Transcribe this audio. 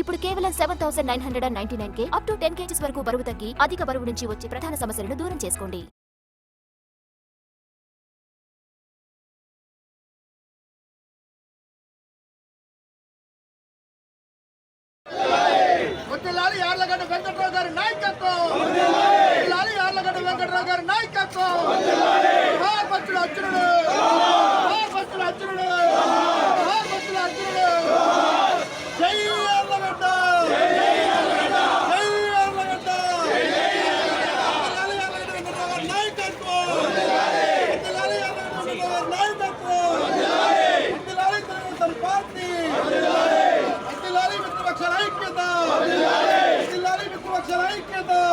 ఇప్పుడు కేవలం seven thousand nine hundred ninety nine K up to ten kgs వరకు బరువు తగ్గి అధిక బరువు నుంచి వచ్చే ప్రధాన సమస్యలను దూరం చేసుకోండి. యార్లగడ్డ వెంకట్రావు గారి నాయకత్వం. వద్దులాలి యార్లగడ్డ వెంకట్రావు గారి నాయకత్వం. Get up!